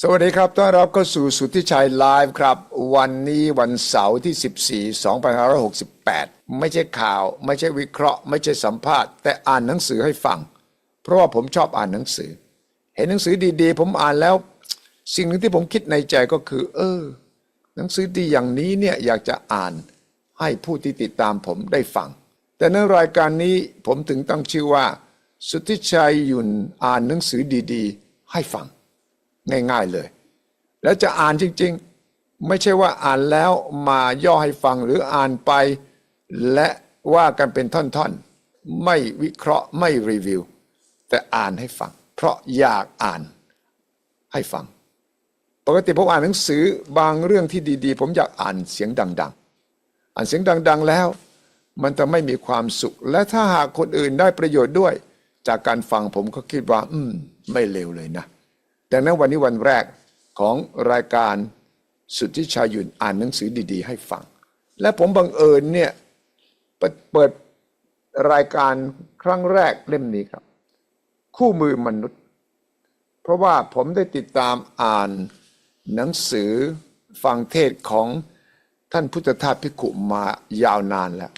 สวัสดีครับ ต้อนรับเข้าสู่สุทธิชัยไลฟ์ครับ วันนี้วันเสาร์ที่ 14 2568 ไม่ใช่ข่าว ไม่ใช่วิเคราะห์ ไม่ใช่สัมภาษณ์ แต่อ่านหนังสือให้ฟัง เพราะว่าผมชอบอ่านหนังสือ เห็นหนังสือดีๆ ผมอ่านแล้ว สิ่งหนึ่งที่ผมคิดในใจก็คือ เออ หนังสือดีอย่างนี้เนี่ยอยากจะอ่านให้ผู้ที่ติดตามผมได้ฟัง แต่ในรายการนี้ผมถึงตั้งชื่อว่า สุทธิชัยหยุ่นอ่านหนังสือดีๆ ให้ฟัง ง่ายๆเลย แล้วจะอ่านจริง ๆ ไม่ใช่ว่าอ่านแล้วมาย่อให้ฟังหรืออ่านไป และว่ากันเป็นท่อนๆ ไม่วิเคราะห์ไม่รีวิว แต่อ่านให้ฟัง เพราะอยากอ่านให้ฟัง ปกติผมอ่านหนังสือบางเรื่องที่ดีๆ ผมอยากอ่านเสียงดัง ๆ อ่านเสียงดัง ๆ แล้ว มันจะไม่มีความสุข และถ้าหากคนอื่นได้ประโยชน์ด้วย จากการฟังผมก็คิดว่า อืม ไม่เลวเลยนะ ดังนั้นวันนี้วันแรกของรายการสุทธิชายุนอ่านหนังสือดี ๆ ให้ฟัง และผมบังเอิญเนี่ยเปิดเปิดรายการครั้งแรกเล่มนี้ครับ คู่มือมนุษย์ เพราะว่าผมได้ติดตามอ่านหนังสือฟังเทศของท่านพุทธทาสพิกุมายาวนานแล้ว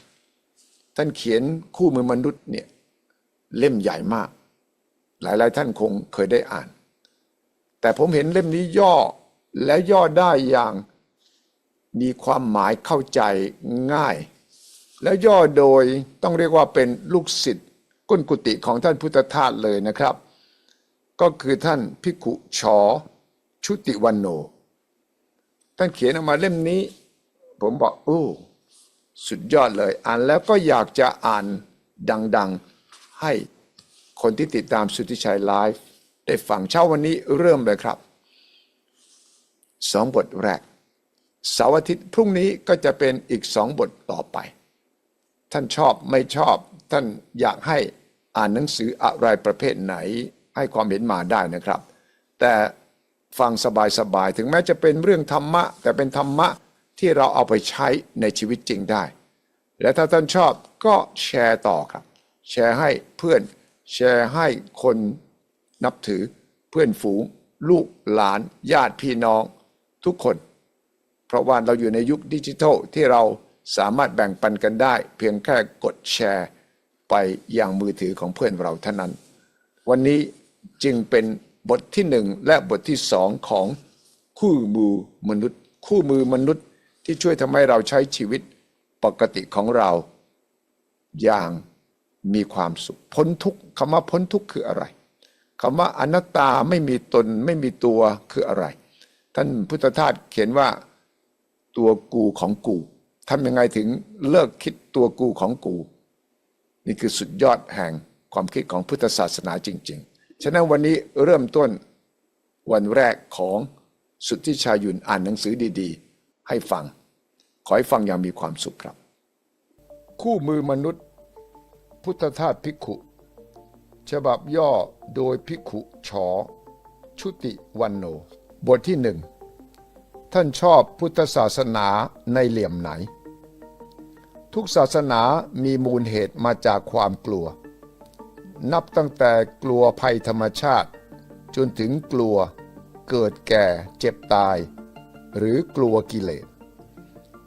ท่านเขียนคู่มือมนุษย์เนี่ยเล่มใหญ่มาก หลายๆท่านคงเคยได้อ่าน แต่ผมเห็นเล่มนี้ย่อและย่อได้อย่างมีความหมายเข้าใจง่าย แล้วย่อโดยต้องเรียกว่าเป็นลูกศิษย์ก้นกุฏิของท่านพุทธทาสเลยนะครับ ก็คือท่านพิกุชอชุติวันโน ท่านเขียนออกมาเล่มนี้ ผมบอกโอ้สุดยอดเลย อ่านแล้วก็อยากจะอ่านดัง ๆ ให้คนที่ติดตามสุทธิชัยไลฟ์ ได้ฟังเช้าวันนี้เริ่มเลยครับสองบทแรกเสาร์อาทิตย์พรุ่งนี้ก็จะเป็นอีกสองบทต่อไป ท่านชอบไม่ชอบ ท่านอยากให้อ่านหนังสืออะไรประเภทไหนให้ความเห็นมาได้นะครับ แต่ฟังสบายๆถึงแม้จะเป็นเรื่องธรรมะ แต่เป็นธรรมะที่เราเอาไปใช้ในชีวิตจริงได้ และถ้าท่านชอบก็แชร์ต่อครับ แชร์ให้เพื่อนแชร์ให้คน นับถือเพื่อนฝูง ลูกหลาน ญาติพี่น้องทุกคน เพราะว่าเราอยู่ในยุคดิจิทัลที่เราสามารถแบ่งปันกันได้ เพียงแค่กดแชร์ไปอยังมือถือของเพื่อนเราเท่านั้น วันนี้จึงเป็นบทที่หนึ่งและบทที่สองของคู่มือมนุษย์ คู่มือมนุษย์ที่ช่วยทำให้เราใช้ชีวิตปกติของเรา อย่างมีความสุขพ้นทุกข์คำว่าพ้นทุกข์คืออะไร คำว่าอนัตตาไม่มีตนไม่มีตัวคืออะไร ท่านพุทธทาสเขียนว่าตัวกูของกูทำยังไงถึงเลิกคิดตัวกูของกู นี่คือสุดยอดแห่งความคิดของพุทธศาสนาจริง ๆ ฉะนั้นวันนี้เริ่มต้นวันแรกของสุทธิชายุนอ่านหนังสือดีๆ ให้ฟัง ขอให้ฟังอย่างมีความสุขครับ คู่มือมนุษย์ พุทธทาสภิกขุ ฉบับย่อโดยภิขุชอชุติวันโน บทที่หนึ่งท่านชอบพุทธศาสนาในเหลี่ยมไหน ทุกศาสนามีมูลเหตุมาจากความกลัว นับตั้งแต่กลัวภัยธรรมชาติ จนถึงกลัวเกิดแก่เจ็บตาย หรือกลัวกิเลส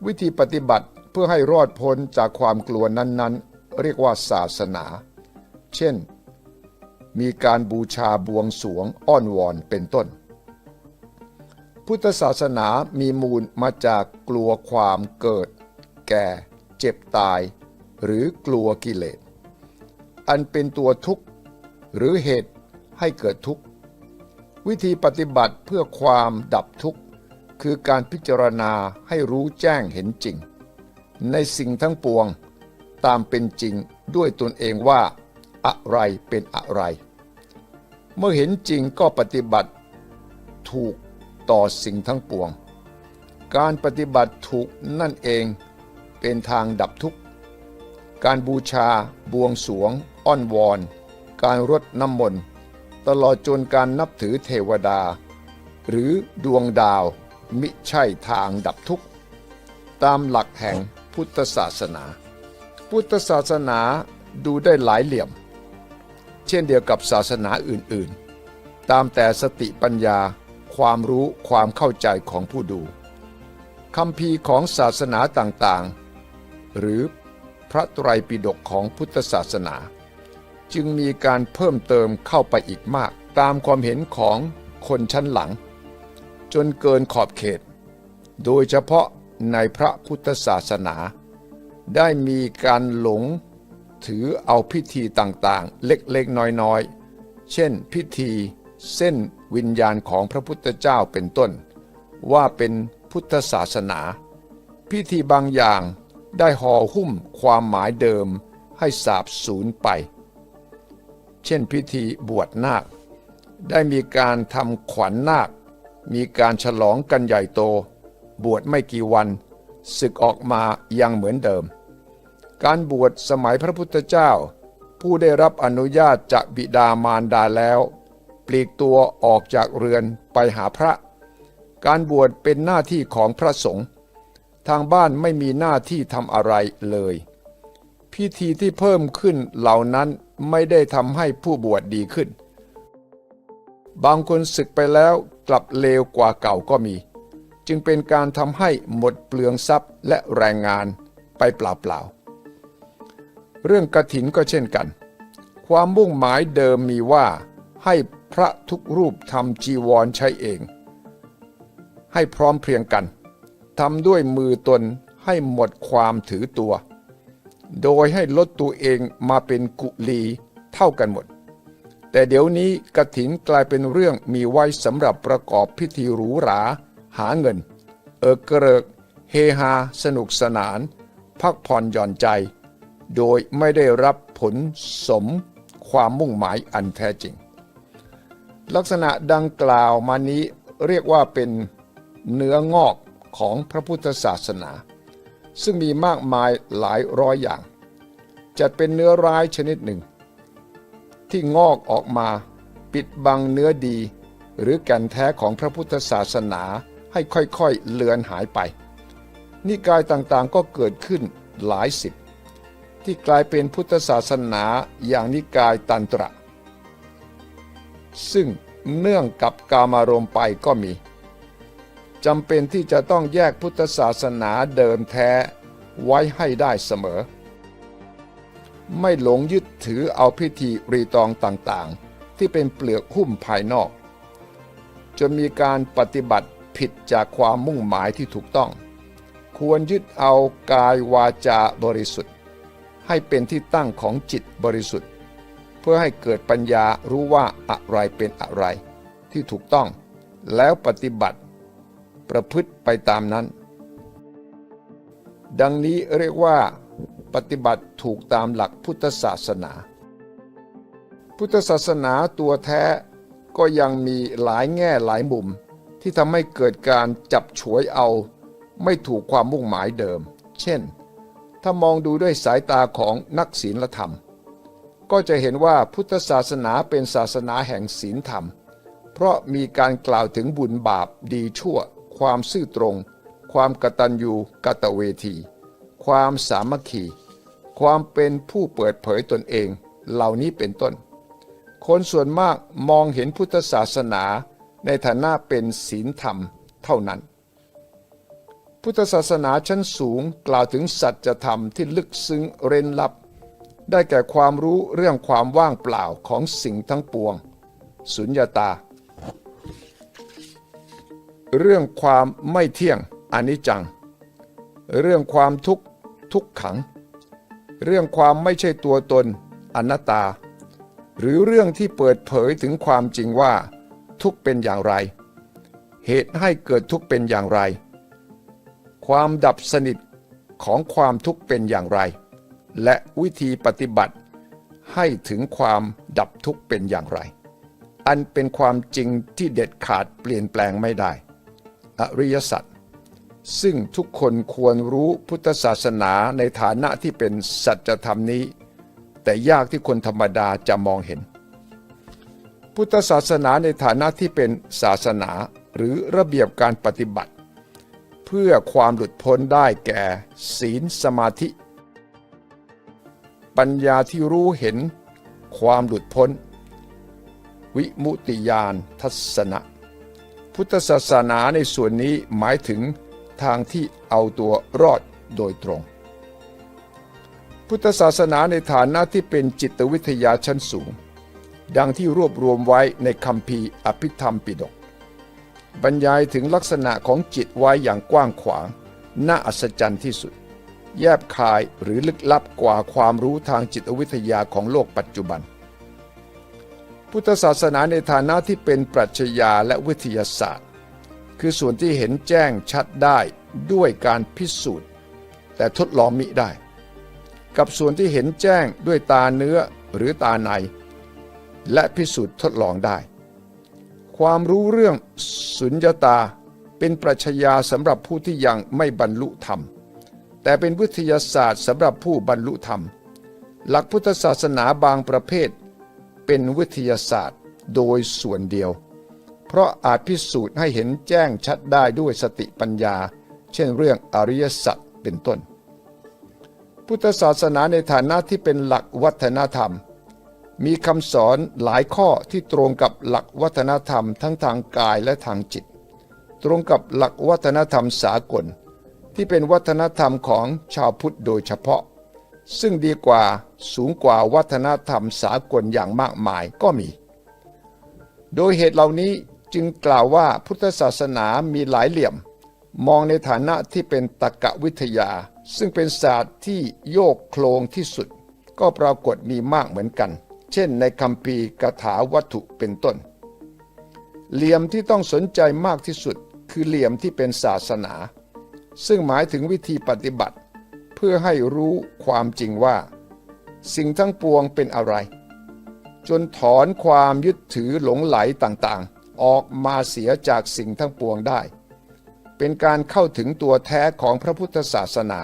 วิธีปฏิบัติเพื่อให้รอดพ้นจากความกลัวนั้นๆ เรียกว่าศาสนา เช่น มีการบูชาบวงสวงอ้อนวอนเป็นต้น พุทธศาสนามีมูลมาจากกลัวความเกิด แก่ เจ็บตาย หรือกลัวกิเลส อันเป็นตัวทุกข์ หรือเหตุให้เกิดทุกข์ วิธีปฏิบัติเพื่อความดับทุกข์ คือการพิจารณาให้รู้แจ้งเห็นจริง ในสิ่งทั้งปวงตามเป็นจริงด้วยตนเองว่าอะไรเป็นอะไร เมื่อเห็นจริงก็ปฏิบัติถูกต่อสิ่งทั้งปวง การปฏิบัติถูกนั่นเองเป็นทางดับทุกข์ การบูชาบวงสรวง อ้อนวอน การรดน้ำมนต์ ตลอดจนการนับถือเทวดา หรือดวงดาวมิใช่ทางดับทุกข์ ตามหลักแห่งพุทธศาสนา พุทธศาสนาดูได้หลายเหลี่ยม เช่นเดียวกับศาสนาอื่นๆ ตามแต่สติปัญญา ความรู้ความเข้าใจของผู้ดูคำพีของศาสนาต่างๆ หรือพระไตรปิฎกของพุทธศาสนา จึงมีการเพิ่มเติมเข้าไปอีกมากตามความเห็นของคนชั้นหลัง จนเกินขอบเขต โดยเฉพาะในพระพุทธศาสนา ได้มีการหลง ถือเอาพิธีต่างๆ เล็กๆ น้อยๆ เช่น พิธีเส้นวิญญาณของพระพุทธเจ้าเป็นต้น ว่าเป็นพุทธศาสนา พิธีบางอย่างได้ห่อหุ้มความหมายเดิมให้สาบสูญไป เช่นพิธีบวชนาค ได้มีการทำขวัญนาค มีการฉลองกันใหญ่โต บวชไม่กี่วัน ศึกออกมายังเหมือนเดิม การบวชสมัยพระพุทธเจ้า ผู้ได้รับอนุญาตจากบิดามารดาแล้ว ปลีกตัวออกจากเรือนไปหาพระ การบวชเป็นหน้าที่ของพระสงฆ์ทางบ้านไม่มีหน้าที่ทำอะไรเลย พิธีที่เพิ่มขึ้นเหล่านั้นไม่ได้ทำให้ผู้บวชดีขึ้น บางคนศึกไปแล้วกลับเลวกว่าเก่าก็มี จึงเป็นการทำให้หมดเปลืองทรัพย์และแรงงานไปเปล่าๆ เรื่องกระถินก็เช่นกัน ความมุ่งหมายเดิมมีว่า ให้พระทุกรูปทำจีวรใช้เอง ให้พร้อมเพรียงกันทำด้วยมือตนให้หมดความถือตัว โดยให้ลดตัวเองมาเป็นกุลีเท่ากันหมด แต่เดี๋ยวนี้กระถินกลายเป็นเรื่องมีไว้สำหรับประกอบพิธีหรูหรา หาเงิน เอิกเกริก เฮฮา สนุกสนาน พักผ่อนหย่อนใจ โดยไม่ได้รับผลสมความมุ่งหมายอันแท้จริง ลักษณะดังกล่าวมานี้เรียกว่าเป็นเนื้องอกของพระพุทธศาสนา ซึ่งมีมากมายหลายร้อยอย่าง จัดเป็นเนื้อร้ายชนิดหนึ่ง ที่งอกออกมาปิดบังเนื้อดี หรือแก่นแท้ของพระพุทธศาสนาให้ค่อยๆเลือนหายไป นิกายต่างๆก็เกิดขึ้นหลายสิบ ที่กลายเป็นพุทธศาสนาอย่างนิกายตันตระ ซึ่งเนื่องกับกามารมณ์ไปก็มีจำเป็นที่จะต้องแยกพุทธศาสนาเดิมแท้ไว้ให้ได้เสมอ ไม่หลงยึดถือเอาพิธีรีตองต่างๆ ที่เป็นเปลือกหุ้มภายนอก จนมีการปฏิบัติผิดจากความมุ่งหมายที่ถูกต้อง ควรยึดเอากายวาจาบริสุทธิ์ ให้เป็นที่ตั้งของจิตบริสุทธิ์ เพื่อให้เกิดปัญญารู้ว่าอะไรเป็นอะไร ที่ถูกต้องแล้วปฏิบัติ ประพฤติไปตามนั้น ดังนี้เรียกว่า ปฏิบัติถูกตามหลักพุทธศาสนา พุทธศาสนาตัวแท้ก็ยังมีหลายแง่หลายมุม ที่ทำให้เกิดการจับฉวยเอา ไม่ถูกความมุ่งหมายเดิม เช่น ถ้ามองดูด้วยสายตาของนักศีลธรรม ก็จะเห็นว่าพุทธศาสนาเป็นศาสนาแห่งศีลธรรม เพราะมีการกล่าวถึงบุญบาปดีชั่ว ความซื่อตรง ความกตัญญูกตเวที ความสามัคคี ความเป็นผู้เปิดเผยตนเอง เหล่านี้เป็นต้น คนส่วนมากมองเห็นพุทธศาสนาในฐานะเป็นศีลธรรมเท่านั้น พุทธศาสนาชั้นสูงกล่าวถึงสัจธรรมที่ลึกซึ้งเร้นลับ ได้แก่ความรู้เรื่องความว่างเปล่าของสิ่งทั้งปวง สุญญาตา เรื่องความไม่เที่ยงอนิจจัง เรื่องความทุกข์ทุกขัง เรื่องความไม่ใช่ตัวตนอนัตตา หรือเรื่องที่เปิดเผยถึงความจริงว่า ทุกเป็นอย่างไร เหตุให้เกิดทุกเป็นอย่างไร ความดับสนิทของความทุกข์เป็นอย่างไร และวิธีปฏิบัติให้ถึงความดับทุกข์เป็นอย่างไร อันเป็นความจริงที่เด็ดขาดเปลี่ยนแปลงไม่ได้ อริยสัจซึ่งทุกคนควรรู้พุทธศาสนาในฐานะที่เป็นสัจธรรมนี้ แต่ยากที่คนธรรมดาจะมองเห็น พุทธศาสนาในฐานะที่เป็นศาสนาหรือระเบียบการปฏิบัติ เพื่อความหลุดพ้นได้แก่ ศีลสมาธิ ปัญญาที่รู้เห็นความหลุดพ้น วิมุตติญาณทัศนะ พุทธศาสนาในส่วนนี้หมายถึงทางที่เอาตัวรอดโดยตรง พุทธศาสนาในฐานะที่เป็นจิตวิทยาชั้นสูง ดังที่รวบรวมไว้ในคัมภีอภิธรรมปิฎก บรรยายถึงลักษณะของจิตไว้อย่างกว้างขวาง น่าอัศจรรย์ที่สุด แยบคายหรือลึกลับกว่าความรู้ทางจิตวิทยาของโลกปัจจุบัน พุทธศาสนาในฐานะที่เป็นปรัชญาและวิทยาศาสตร์ คือส่วนที่เห็นแจ้งชัดได้ด้วยการพิสูจน์ แต่ทดลองมิได้ กับส่วนที่เห็นแจ้งด้วยตาเนื้อหรือตาใน และพิสูจน์ทดลองได้ ความรู้เรื่องสุญญตาเป็นปรัชญาสำหรับผู้ที่ยังไม่บรรลุธรรม แต่เป็นวิทยาศาสตร์สำหรับผู้บรรลุธรรม หลักพุทธศาสนาบางประเภท เป็นวิทยาศาสตร์โดยส่วนเดียว เพราะอาจพิสูจน์ให้เห็นแจ้งชัดได้ด้วยสติปัญญา เช่นเรื่องอริยสัจเป็นต้น พุทธศาสนาในฐานะที่เป็นหลักวัฒนธรรม มีคำสอนหลายข้อที่ตรงกับหลักวัฒนธรรมทั้งทางกายและทางจิต ตรงกับหลักวัฒนธรรมสากล ที่เป็นวัฒนธรรมของชาวพุทธโดยเฉพาะ ซึ่งดีกว่าสูงกว่าวัฒนธรรมสากลอย่างมากมายก็มี โดยเหตุเหล่านี้จึงกล่าวว่าพุทธศาสนามีหลายเหลี่ยม มองในฐานะที่เป็นตรรกะวิทยา ซึ่งเป็นศาสตร์ที่โยกโคลงที่สุด ก็ปรากฏมีมากเหมือนกัน เช่นในคัมภีร์กถาวัตถุเป็นต้น เหลี่ยมที่ต้องสนใจมากที่สุดคือเหลี่ยมที่เป็นศาสนา ซึ่งหมายถึงวิธีปฏิบัติ เพื่อให้รู้ความจริงว่า สิ่งทั้งปวงเป็นอะไร จนถอนความยึดถือหลงไหลต่างๆ ออกมาเสียจากสิ่งทั้งปวงได้ เป็นการเข้าถึงตัวแท้ของพระพุทธศาสนา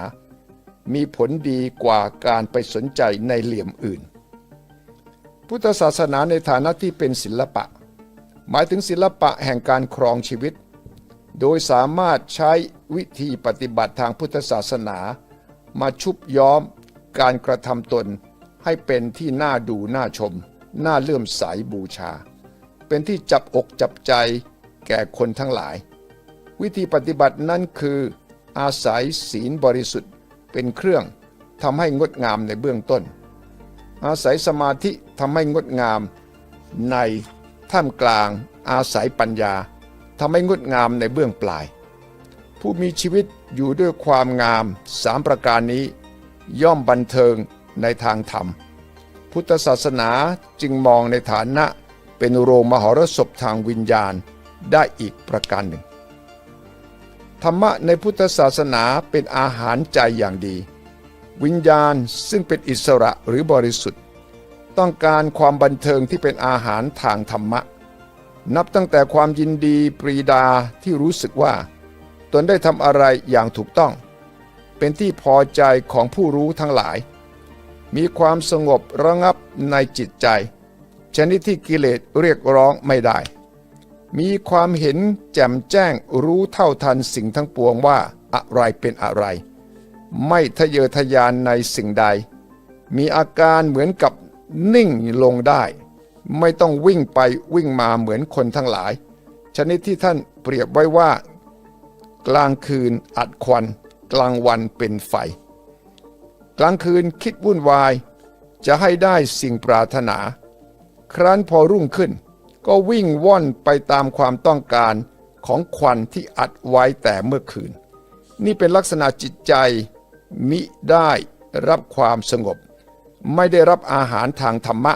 มีผลดีกว่าการไปสนใจในเหลี่ยมอื่น พุทธศาสนาในฐานะที่เป็นศิลปะ หมายถึงศิลปะแห่งการครองชีวิต โดยสามารถใช้วิธีปฏิบัติทางพุทธศาสนา มาชุบย้อมการกระทำตนให้เป็นที่น่าดูน่าชม น่าเลื่อมใสบูชา เป็นที่จับอกจับใจแก่คนทั้งหลาย วิธีปฏิบัตินั้นคือ อาศัยศีลบริสุทธิ์เป็นเครื่องทำให้งดงามในเบื้องต้น อาศัยสมาธิทำให้งดงาม ในท่ามกลางอาศัยปัญญาทำให้งดงามในเบื้องปลาย ผู้มีชีวิตอยู่ด้วยความงามสามประการนี้ ย่อมบันเทิงในทางธรรม พุทธศาสนาจึงมองในฐานะเป็นโรงมหรสพทางวิญญาณได้อีกประการหนึ่ง ธรรมะในพุทธศาสนาเป็นอาหารใจอย่างดี วิญญาณซึ่งเป็นอิสระหรือบริสุทธิ์ ต้องการความบันเทิงที่เป็นอาหารทางธรรมะ นับตั้งแต่ความยินดีปรีดาที่รู้สึกว่า ตนได้ทำอะไรอย่างถูกต้อง เป็นที่พอใจของผู้รู้ทั้งหลาย มีความสงบระงับในจิตใจ ชนิดที่กิเลสเรียกร้องไม่ได้ มีความเห็นแจ่มแจ้งรู้เท่าทันสิ่งทั้งปวงว่าอะไรเป็นอะไร ไม่ทะเยอทะยานในสิ่งใด มีอาการเหมือนกับนิ่งลงได้ ไม่ต้องวิ่งไปวิ่งมาเหมือนคนทั้งหลาย ชนิดที่ท่านเปรียบไว้ว่า กลางคืนอัดควัน กลางวันเป็นไฟ กลางคืนคิดวุ่นวาย จะให้ได้สิ่งปรารถนา ครั้นพอรุ่งขึ้น ก็วิ่งว่อนไปตามความต้องการของควันที่อัดไว้แต่เมื่อคืน นี่เป็นลักษณะจิตใจ มิได้รับความสงบ ไม่ได้รับอาหารทางธรรมะ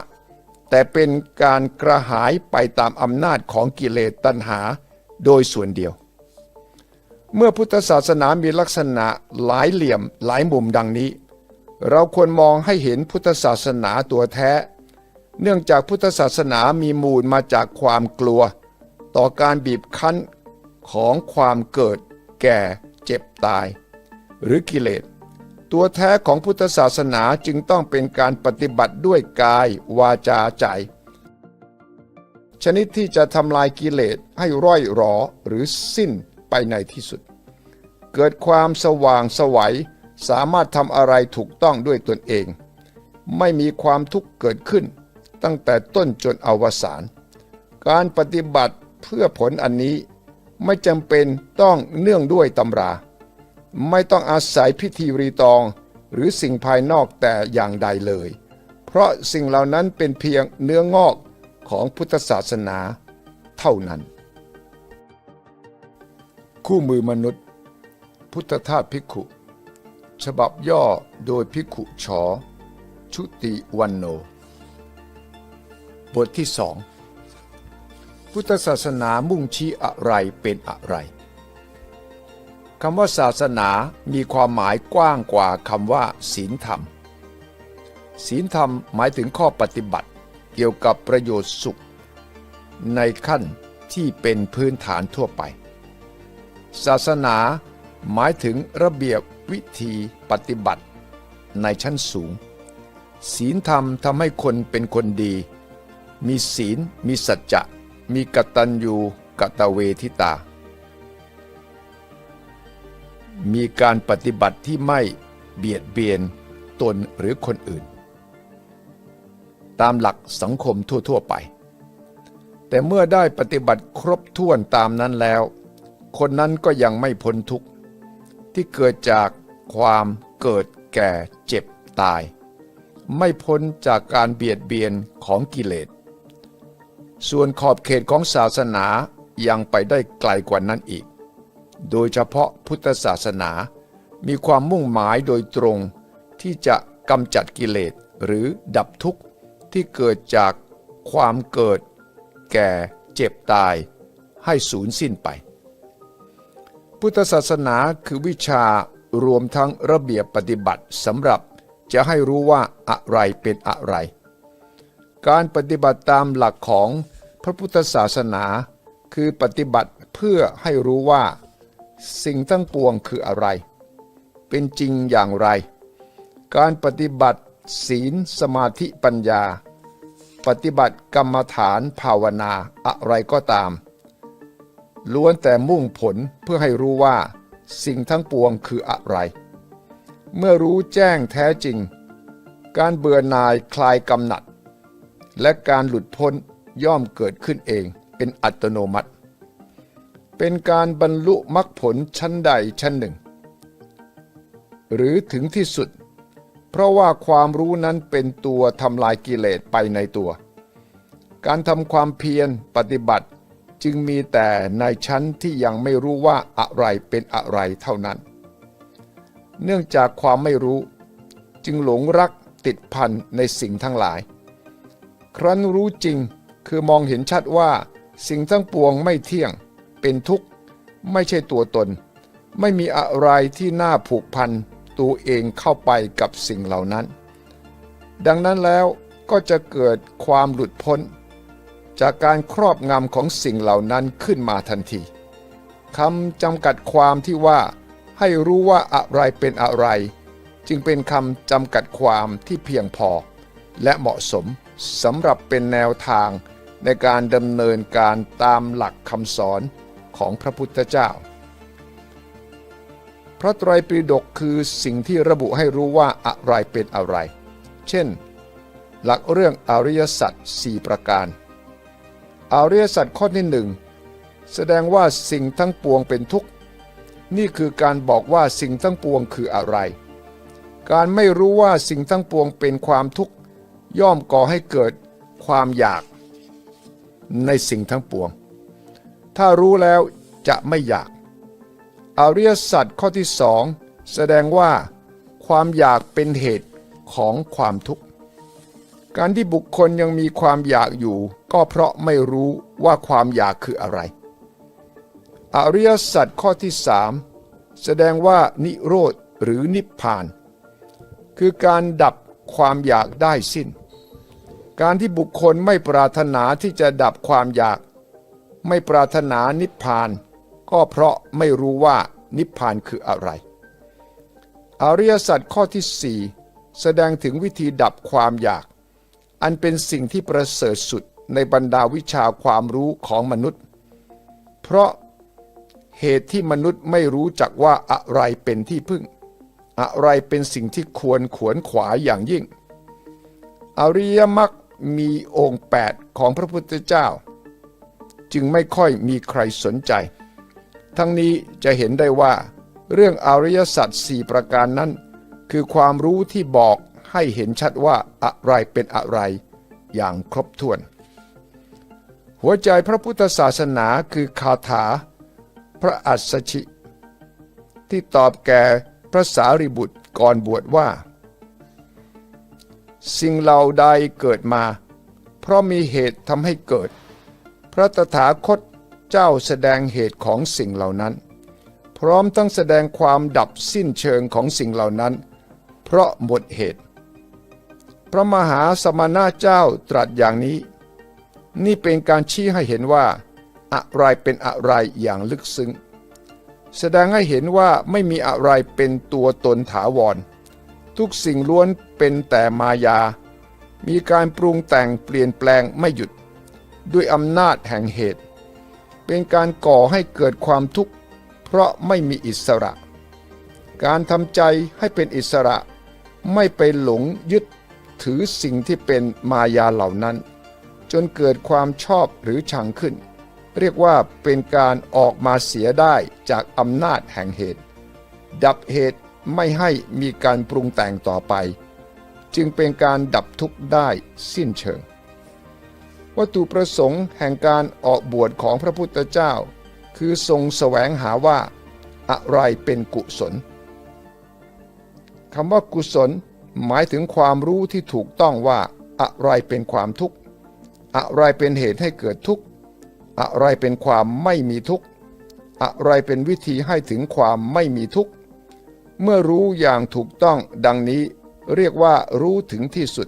แต่เป็นการกระหายไปตามอำนาจของกิเลสตัณหาโดยส่วนเดียว เมื่อพุทธศาสนามีลักษณะหลายเหลี่ยมหลายมุมดังนี้ เราควรมองให้เห็นพุทธศาสนาตัวแท้ เนื่องจากพุทธศาสนามีมูลมาจากความกลัว ต่อการบีบคั้นของความเกิดแก่เจ็บตาย หรือกิเลส ตัวแท้ของพุทธศาสนาจึงต้องเป็นการปฏิบัติด้วยกาย วาจาใจ ชนิดที่จะทำลายกิเลสให้ร่อยหรอหรือสิ้นไปในที่สุด เกิดความสว่างสวัยสามารถทำอะไรถูกต้องด้วยตนเอง ไม่มีความทุกข์เกิดขึ้น ตั้งแต่ต้นจนอวสานการปฏิบัติเพื่อผลอันนี้ไม่จำเป็นต้องเนื่องด้วยตำรา ไม่ต้องอาศัยพิธีรีตอง หรือสิ่งภายนอกแต่อย่างใดเลย เพราะสิ่งเหล่านั้นเป็นเพียงเนื้องอกของพุทธศาสนาเท่านั้น คู่มือมนุษย์ พุทธทาสภิกขุ ฉบับย่อโดยภิกขุชอชุติวันโน บทที่สองพุทธศาสนามุ่งชี้อะไรเป็นอะไร คำว่าศาสนามีความหมายกว้างกว่าคำว่าศีลธรรม ศีลธรรมหมายถึงข้อปฏิบัติเกี่ยวกับประโยชน์สุข ในขั้นที่เป็นพื้นฐานทั่วไป ศาสนาหมายถึงระเบียบวิธีปฏิบัติในชั้นสูง ศีลธรรมทำให้คนเป็นคนดี มีศีล มีสัจจะ มีกตัญญูกตเวทิตา มีการปฏิบัติที่ไม่เบียดเบียนตนหรือคนอื่น ตามหลักสังคมทั่ว ๆ ไป แต่เมื่อได้ปฏิบัติครบถ้วนตามนั้นแล้ว คนนั้นก็ยังไม่พ้นทุกข์ที่เกิดจากความเกิดแก่เจ็บตาย ไม่พ้นจากการเบียดเบียนของกิเลส ส่วนขอบเขตของศาสนายังไปได้ไกลกว่านั้นอีก โดยเฉพาะพุทธศาสนา มีความมุ่งหมายโดยตรงที่จะกำจัดกิเลสหรือดับทุกข์ที่เกิดจากความเกิด แก่เจ็บตาย ให้สูญสิ้นไป พุทธศาสนาคือวิชารวมทั้งระเบียบปฏิบัติสำหรับจะให้รู้ว่าอะไรเป็นอะไร การปฏิบัติตามหลักของพระพุทธศาสนา คือปฏิบัติเพื่อให้รู้ว่า สิ่งทั้งปวงคืออะไร เป็นจริงอย่างไร การปฏิบัติศีลสมาธิปัญญา ปฏิบัติกรรมฐานภาวนาอะไรก็ตาม ล้วนแต่มุ่งผลเพื่อให้รู้ว่า สิ่งทั้งปวงคืออะไร เมื่อรู้แจ้งแท้จริง การเบื่อหน่ายคลายกำหนัด และการหลุดพ้นย่อมเกิดขึ้นเองเป็นอัตโนมัติ เป็นการบรรลุมรรคผลชั้นใดชั้นหนึ่ง หรือถึงที่สุด เพราะว่าความรู้นั้นเป็นตัวทำลายกิเลสไปในตัว การทำความเพียรปฏิบัติจึงมีแต่ในชั้นที่ยังไม่รู้ว่าอะไรเป็นอะไรเท่านั้น เนื่องจากความไม่รู้ จึงหลงรักติดพันในสิ่งทั้งหลาย ครั้นรู้จริงคือมองเห็นชัดว่าสิ่งทั้งปวงไม่เที่ยง เป็นทุกข์ ไม่ใช่ตัวตน ไม่มีอะไรที่น่าผูกพันตัวเองเข้าไปกับสิ่งเหล่านั้น ดังนั้นแล้วก็จะเกิดความหลุดพ้น จากการครอบงำของสิ่งเหล่านั้นขึ้นมาทันทีคำจำกัดความที่ว่า ให้รู้ว่าอะไรเป็นอะไร จึงเป็นคำจำกัดความที่เพียงพอ และเหมาะสมสำหรับเป็นแนวทางในการดำเนินการตามหลักคำสอน ของพระพุทธเจ้า พระไตรปิฎกคือสิ่งที่ระบุให้รู้ว่าอะไรเป็นอะไร เช่น หลักเรื่องอริยสัจสี่ประการ อริยสัจข้อที่หนึ่งแสดงว่าสิ่งทั้งปวงเป็นทุกข์ นี่คือการบอกว่าสิ่งทั้งปวงคืออะไร การไม่รู้ว่าสิ่งทั้งปวงเป็นความทุกข์ ย่อมก่อให้เกิดความอยากในสิ่งทั้งปวง ถ้ารู้แล้วจะไม่อยาก อริยสัจข้อที่สองแสดงว่า ความอยากเป็นเหตุของความทุกข์ การที่บุคคลยังมีความอยากอยู่ ก็เพราะไม่รู้ว่าความอยากคืออะไร อริยสัจข้อที่สามแสดงว่านิโรธหรือนิพพาน คือการดับความอยากได้สิ้น การที่บุคคลไม่ปรารถนาที่จะดับความอยาก ไม่ปรารถนานิพพาน ก็เพราะไม่รู้ว่านิพพานคืออะไร อริยสัจข้อที่สี่แสดงถึงวิธีดับความอยาก อันเป็นสิ่งที่ประเสริฐสุดในบรรดาวิชาความรู้ของมนุษย์ เพราะเหตุที่มนุษย์ไม่รู้จักว่าอะไรเป็นที่พึ่ง อะไรเป็นสิ่งที่ควรขวนขวายอย่างยิ่ง อริยมรรคมีองค์ 8 ของพระพุทธเจ้า จึงไม่ค่อยมีใครสนใจ ทั้งนี้จะเห็นได้ว่า เรื่องอริยสัจสี่ประการนั้น คือความรู้ที่บอกให้เห็นชัดว่าอะไรเป็นอะไร อย่างครบถ้วน หัวใจพระพุทธศาสนาคือคาถา พระอัสชิ ที่ตอบแก่พระสารีบุตรก่อนบวชว่า สิ่งเหล่าใดเกิดมา เพราะมีเหตุทำให้เกิด ระตถาคตเจ้าแสดงเหตุของสิ่งเหล่านั้น พร้อมทั้งแสดงความดับสิ้นเชิงของสิ่งเหล่านั้น เพราะหมดเหตุ พระมหาสมณะเจ้าตรัสอย่างนี้ นี่เป็นการชี้ให้เห็นว่า อะไรเป็นอะไรอย่างลึกซึ้ง แสดงให้เห็นว่าไม่มีอะไรเป็นตัวตนถาวร ทุกสิ่งล้วนเป็นแต่มายา มีการปรุงแต่งเปลี่ยนแปลงไม่หยุด ด้วยอำนาจแห่งเหตุ เป็นการก่อให้เกิดความทุกข์ เพราะไม่มีอิสระ การทำใจให้เป็นอิสระไม่ไปหลงยึดถือสิ่งที่เป็นมายาเหล่านั้น จนเกิดความชอบหรือชังขึ้น เรียกว่าเป็นการออกมาเสียได้จากอำนาจแห่งเหตุ ดับเหตุไม่ให้มีการปรุงแต่งต่อไป จึงเป็นการดับทุกข์ได้สิ้นเชิง วัตถุประสงค์แห่งการออกบวชของพระพุทธเจ้า คือทรงแสวงหาว่าอะไรเป็นกุศลคำว่ากุศล หมายถึงความรู้ที่ถูกต้องว่าอะไรเป็นความทุกข์ อะไรเป็นเหตุให้เกิดทุกข์ อะไรเป็นความไม่มีทุกข์ อะไรเป็นวิธีให้ถึงความไม่มีทุกข์ เมื่อรู้อย่างถูกต้องดังนี้เรียกว่ารู้ถึงที่สุด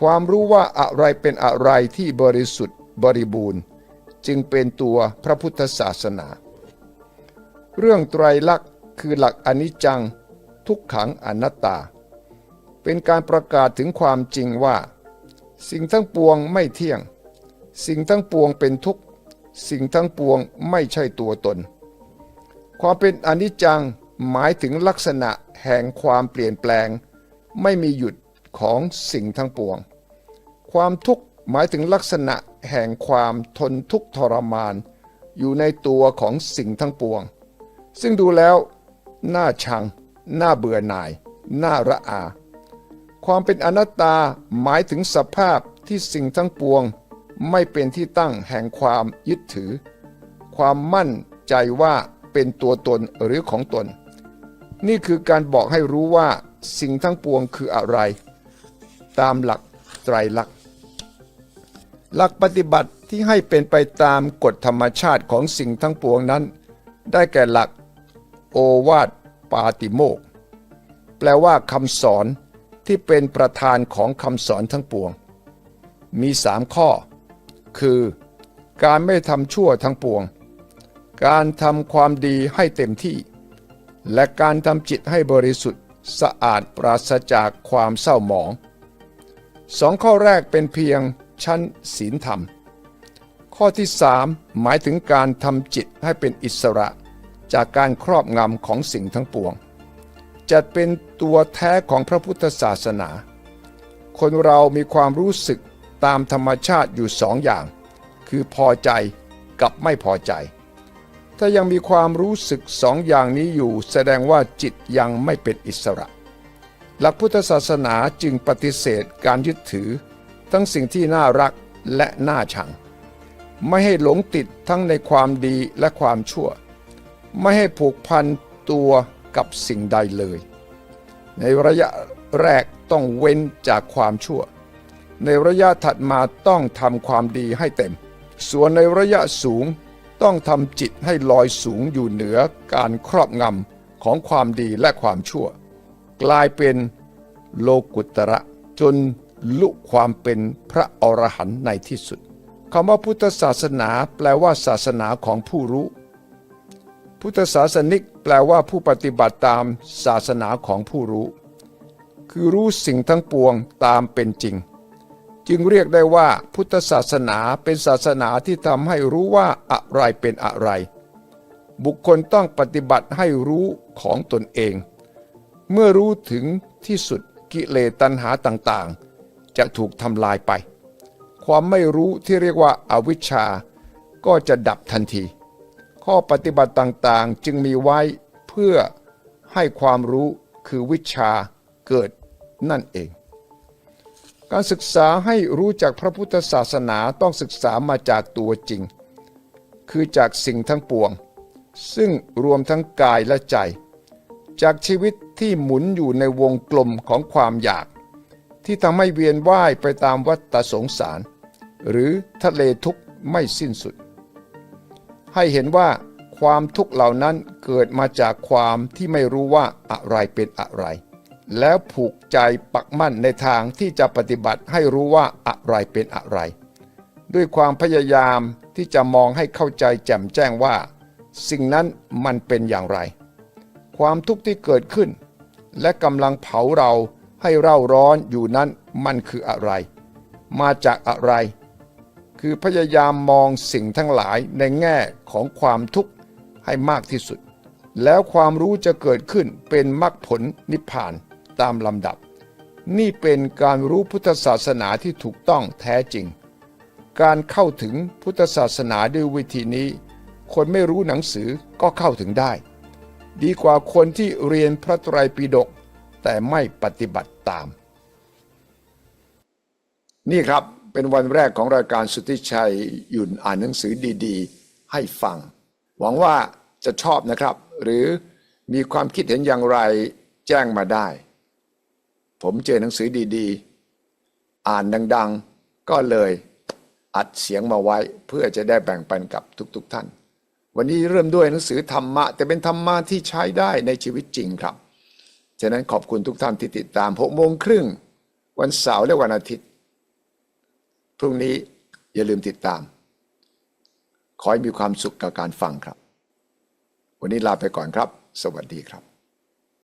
ความรู้ว่าอะไรเป็นอะไรที่บริสุทธิ์บริบูรณ์ จึงเป็นตัวพระพุทธศาสนา เรื่องไตรลักษณ์คือหลักอนิจจังทุกขังอนัตตา เป็นการประกาศถึงความจริงว่า สิ่งทั้งปวงไม่เที่ยง สิ่งทั้งปวงเป็นทุกข์สิ่งทั้งปวงไม่ใช่ตัวตน ความเป็นอนิจจังหมายถึงลักษณะแห่งความเปลี่ยนแปลง ไม่มีหยุด ของสิ่งทั้งปวง ความทุกข์หมายถึงลักษณะแห่งความทนทุกข์ทรมาน อยู่ในตัวของสิ่งทั้งปวง ซึ่งดูแล้วน่าชัง น่าเบื่อหน่าย น่าระอา ความเป็นอนัตตาหมายถึงสภาพที่สิ่งทั้งปวง ไม่เป็นที่ตั้งแห่งความยึดถือ ความมั่นใจว่าเป็นตัวตนหรือของตน นี่คือการบอกให้รู้ว่าสิ่งทั้งปวงคืออะไร ตามหลักไตรลักษณ์หลักปฏิบัติที่ให้เป็นไปตามกฎธรรมชาติของสิ่งทั้งปวงนั้น ได้แก่หลักโอวาทปาติโมก แปลว่าคำสอนที่เป็นประธานของคำสอนทั้งปวง มีสามข้อ คือ การไม่ทำชั่วทั้งปวง การทำความดีให้เต็มที่ และการทำจิตให้บริสุทธิ์สะอาดปราศจากความเศร้าหมอง สองข้อแรกเป็นเพียงชั้นศีลธรรม ข้อที่สามหมายถึงการทำจิตให้เป็นอิสระจากการครอบงำของสิ่งทั้งปวง จัดเป็นตัวแท้ของพระพุทธศาสนา คนเรามีความรู้สึกตามธรรมชาติอยู่สองอย่าง คือพอใจกับไม่พอใจ ถ้ายังมีความรู้สึกสองอย่างนี้อยู่ แสดงว่าจิตยังไม่เป็นอิสระ หลักพุทธศาสนาจึงปฏิเสธการยึดถือ ทั้งสิ่งที่น่ารักและน่าชัง ไม่ให้หลงติดทั้งในความดีและความชั่ว ไม่ให้ผูกพันตัวกับสิ่งใดเลย ในระยะแรกต้องเว้นจากความชั่ว ในระยะถัดมาต้องทำความดีให้เต็ม ส่วนในระยะสูงต้องทำจิตให้ลอยสูงอยู่เหนือการครอบงำของความดีและความชั่ว กลายเป็นโลกุตระจนลุความเป็นพระอรหันต์ในที่สุดคำว่าพุทธศาสนาแปลว่าศาสนาของผู้รู้ พุทธศาสนิกแปลว่าผู้ปฏิบัติตามศาสนาของผู้รู้ คือรู้สิ่งทั้งปวงตามเป็นจริง จึงเรียกได้ว่าพุทธศาสนาเป็นศาสนาที่ทำให้รู้ว่าอะไรเป็นอะไร บุคคลต้องปฏิบัติให้รู้ของตนเอง เมื่อรู้ถึงที่สุดกิเลสตัณหาต่างๆ จะถูกทำลายไป ความไม่รู้ที่เรียกว่าอาวิชชา ก็จะดับทันที ข้อปฏิบัติต่างๆจึงมีไว้เพื่อให้ความรู้คือวิชาเกิดนั่นเอง การศึกษาให้รู้จักพระพุทธศาสนาต้องศึกษามาจากตัวจริง คือจากสิ่งทั้งปวง ซึ่งรวมทั้งกายและใจ จากชีวิต ที่หมุนอยู่ในวงกลมของความอยาก ที่ทำให้เวียนว่ายไปตามวัฏสงสาร หรือทะเลทุกข์ไม่สิ้นสุด ให้เห็นว่าความทุกข์เหล่านั้นเกิดมาจากความที่ไม่รู้ว่าอะไรเป็นอะไร แล้วผูกใจปักมั่นในทางที่จะปฏิบัติให้รู้ว่าอะไรเป็นอะไร ด้วยความพยายามที่จะมองให้เข้าใจแจ่มแจ้งว่า สิ่งนั้นมันเป็นอย่างไร ความทุกข์ที่เกิดขึ้น และกำลังเผาเราให้เร่าร้อนอยู่นั้นมันคืออะไร มาจากอะไร คือพยายามมองสิ่งทั้งหลายในแง่ของความทุกข์ให้มากที่สุด แล้วความรู้จะเกิดขึ้นเป็นมรรคผลนิพพานตามลำดับ นี่เป็นการรู้พุทธศาสนาที่ถูกต้องแท้จริง การเข้าถึงพุทธศาสนาด้วยวิธีนี้ คนไม่รู้หนังสือก็เข้าถึงได้ ดีกว่าคนที่เรียนพระไตรปิฎกแต่ไม่ปฏิบัติตาม นี่ครับเป็นวันแรกของรายการสุทธิชัยหยุ่นอ่านหนังสือดีๆ ให้ฟัง หวังว่าจะชอบนะครับ หรือมีความคิดเห็นอย่างไรแจ้งมาได้ ผมเจอหนังสือดีๆ อ่านดัง ๆ ก็เลยอัดเสียงมาไว้เพื่อจะได้แบ่งปันกับทุก ๆทท่าน วันนี้เริ่มด้วยหนังสือธรรมะ แต่เป็นธรรมะที่ใช้ได้ในชีวิตจริงครับ ฉะนั้นขอบคุณทุกท่านที่ติดตามหกโมงครึ่งวันเสาร์และวันอาทิตย์ พรุ่งนี้อย่าลืมติดตาม ขอให้มีความสุขกับการฟังครับ วันนี้ลาไปก่อนครับ สวัสดีครับ